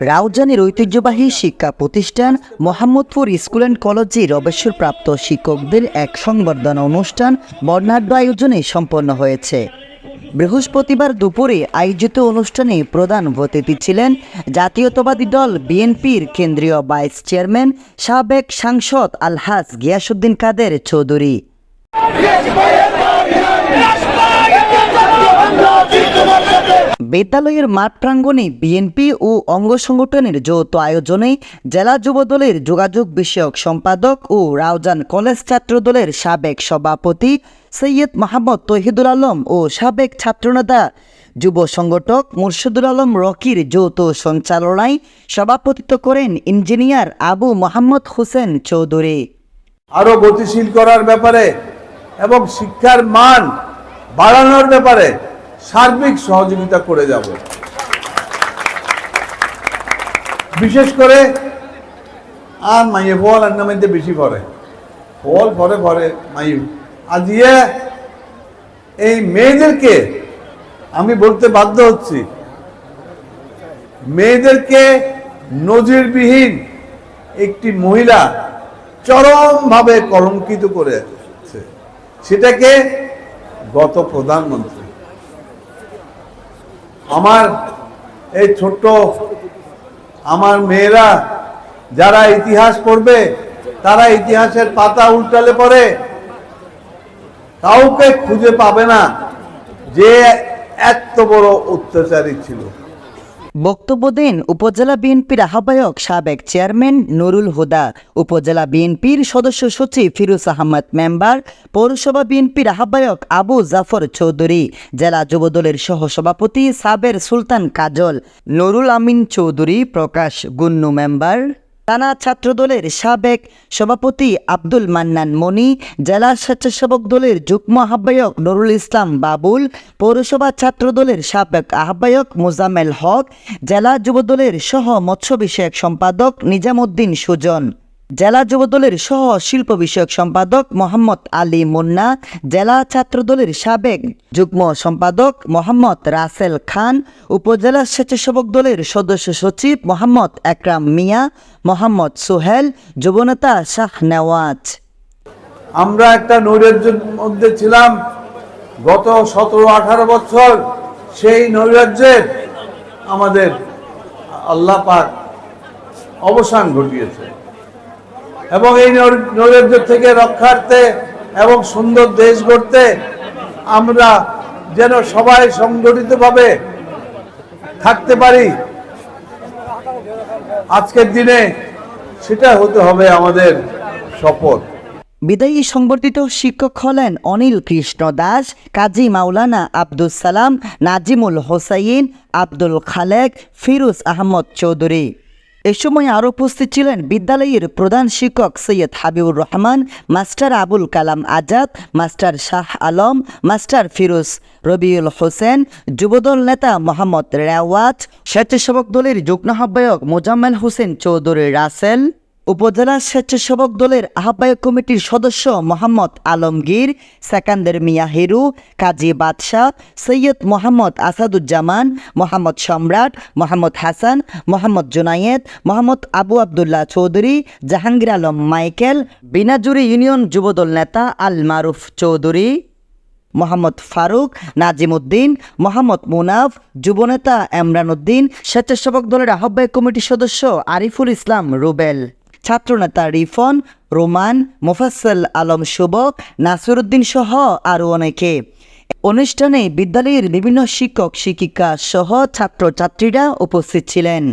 রাউজানের ঐতিহ্যবাহী শিক্ষা প্রতিষ্ঠান মোহাম্মদপুর স্কুল অ্যান্ড কলেজের অবসরপ্রাপ্ত শিক্ষকদের এক সংবর্ধনা অনুষ্ঠান বর্ণাঢ্য আয়োজনে সম্পন্ন হয়েছে। বৃহস্পতিবার দুপুরে আয়োজিত অনুষ্ঠানে প্রধান অতিথি ছিলেন জাতীয়তাবাদী দল বিএনপির কেন্দ্রীয় ভাইস চেয়ারম্যান সাবেক সাংসদ আলহাজ গিয়াসুদ্দিন কাদের চৌধুরী। বিদ্যালয়ের মাঠ প্রাঙ্গণে বিএনপি ও অঙ্গ সংগঠনের যৌথ আয়োজনে জেলা যুবদলের যোগাযোগ বিষয়ক সম্পাদক ও রাউজান কলেজ ছাত্র দলের সাবেক সভাপতি সৈয়দ মাহমদ তহিদুল আলম ও সাবেক ছাত্রনেতা যুব সংগঠক মুর্শিদুল আলম রকির যৌথ সঞ্চালনায় সভাপতিত্ব করেন ইঞ্জিনিয়ার আবু মোহাম্মদ হোসেন চৌধুরী। আরও গতিশীল করার ব্যাপারে এবং শিক্ষার মান বাড়ানোর ব্যাপারে সার্বিক সহযোগিতা করে যাব। বিশেষ করে, আর মাইয়ে ফল আর নামাইতে বেশি পড়ে ফল পরে পরে মাই আজিয়ে এই মেয়েদেরকে আমি বলতে বাধ্য হচ্ছি, মেয়েদেরকে নজিরবিহীন একটি মহিলা চরমভাবে কলঙ্কিত করেছে সেটাকে গত প্রধানমন্ত্রী আমার এই ছোট্ট, আমার মেয়েরা যারা ইতিহাস পড়বে, তারা ইতিহাসের পাতা উল্টালে পরে কাউকে খুঁজে পাবে না যে এত বড় অত্যাচারী ছিল। বক্তব্য দেন উপজেলা বিএনপির আহ্বায়ক সাবেক চেয়ারম্যান নুরুল হুদা। উপজেলা বিএনপির সদস্য সচিব ফিরুজ আহমদ মেম্বার, পৌরসভা বিএনপির আহ্বায়ক আবু জাফর চৌধুরী, জেলা যুবদলের সহসভাপতি সাবের সুলতান কাজল, নুরুল আমিন চৌধুরী, প্রকাশ গুন্নু মেম্বার। টানা ছাত্রদলের সাবেক সভাপতি আব্দুল মান্নান মনি, জেলা স্বেচ্ছাসেবক দলের যুগ্ম আহ্বায়ক নুরুল ইসলাম বাবুল, পৌরসভা ছাত্রদলের সাবেক আহ্বায়ক মোজামেল হক, জেলা যুবদলের সহ মৎস্য বিষয়ক সম্পাদক নিজামুদ্দিন সুজন। জেলা যুবদলের সহ শিল্প বিষয়ক সম্পাদক মোহাম্মদ আলী মুন্না, জেলা ছাত্রদলের সাবেক যুগ্ম সম্পাদক মোহাম্মদ রাসেল খান, উপজেলা স্বেচ্ছাসেবক দলের সদস্য সচিব মোহাম্মদ একরাম মিয়া, মোহাম্মদ সোহেল, যুবনেতা শাহ নেওয়াজ। আমরা একটা নৈরাজ্যের মধ্যে ছিলাম। গত সতেরো, আঠারো বছর সেই নৈরাজ্যের আমাদের আল্লাহ পাক অবসান ঘটিয়েছে। এবং এই নৈরাজ্য থেকে রক্ষার্থে এবং সুন্দর দেশ গড়তে আমরা যেন সবাই সংগঠিতভাবে থাকতে পারি। আজকের দিনে সেটা হতে হবে আমাদের শপথ। বিদায়ী সংবর্ধিত শিক্ষক হলেন অনিল কৃষ্ণ দাস, কাজী মাওলানা আব্দুল সালাম, নাজিমুল হোসাইন, আব্দুল খালেক, ফিরোজ আহমদ চৌধুরী। এ সময় আরও উপস্থিত ছিলেন বিদ্যালয়ের প্রধান শিক্ষক Syed Habibur Rahman, master Abul Kalam Azad, master Shah Alam, master Firoz Robiul Hossain, Jubodal নেতা মোহাম্মদ রেওয়াজ স্বেচ্ছাসেবক দলের যুগ্ম আহ্বায়ক মোজাম্মেল হোসেন চৌধুরী রাসেল। উপজেলা স্বেচ্ছাসেবক দলের আহ্বায়ক কমিটির সদস্য মোহাম্মদ আলমগীর, সেকান্দের মিয়া হিরু, কাজী বাদশাহ, সৈয়দ মোহাম্মদ আসাদুজ্জামান, মোহাম্মদ সম্রাট, মোহাম্মদ হাসান, মোহাম্মদ জুনায়েদ, মোহাম্মদ আবু আবদুল্লাহ চৌধুরী, জাহাঙ্গীর আলম মাইকেল, বিনাজুরি ইউনিয়ন যুবদল নেতা আল মারুফ চৌধুরী, মোহাম্মদ ফারুক নাজিমুদ্দিন মোহাম্মদ মুনাফ যুবনেতা এমরান উদ্দিন, স্বেচ্ছাসেবক দলের আহ্বায়ক কমিটির সদস্য আরিফুল ইসলাম রুবেল। ছাত্রনেতা রিফন, রোমান মোফাসল আলম শুভক নাসিরুদ্দিন সহ আরও অনেকে। অনুষ্ঠানে বিদ্যালয়ের বিভিন্ন শিক্ষক, শিক্ষিকা সহ ছাত্রছাত্রীরা উপস্থিত ছিলেন।